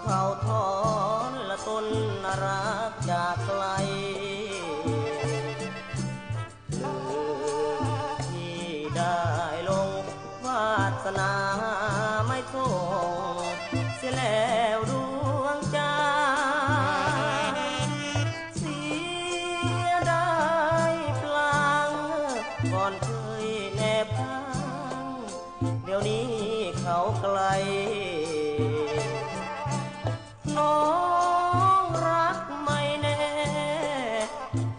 เข่าทอนละต้นรักจากไกลที่ได้ลงวาสนาไม่ส่งเสียแล้วดวงใาเสียได้พลังก่อนเคยแนบพังเดี๋ยวนี้เขาไกล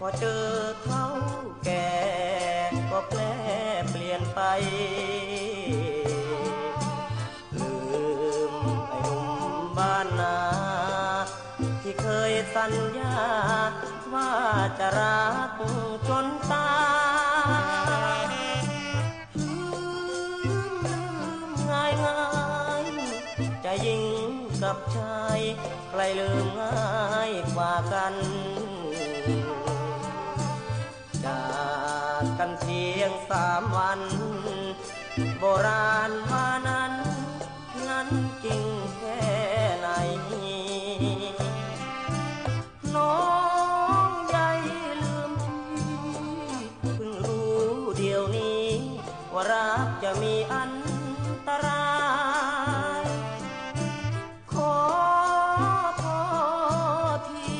พอเจอเขาแก่ก็แปลเปลี่ยนไปลืมไอ้หนุ่มบ้านนาที่เคยสัญญาว่าจะรักจนตายลืมง่ายง่ายจะยิงกับชายใครลืมง่ายกว่ากันจา พียงสามวัน โบราณว่านั้นนั้นจริงแค่ไหน น้องใหญ่ลืมพี่เพิ่งรู้เดี๋ยวนี้ ว่ารักจะมีอันตราย ขอโทษที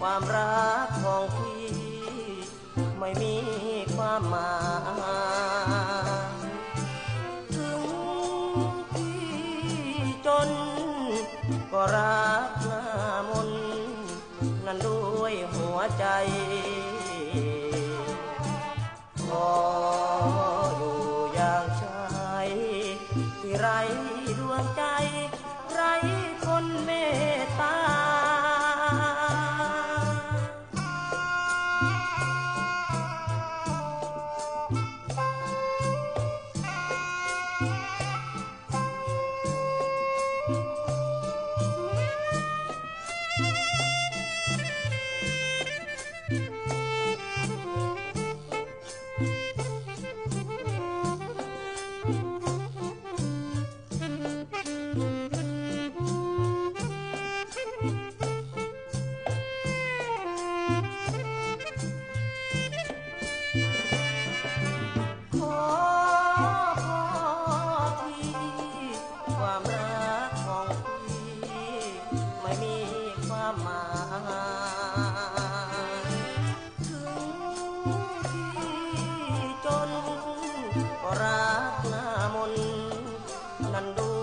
ความรักของพี่ไม่มี มา ถึงที่จนก็รักหน้ามน นั้นด้วยหัวใจ nanu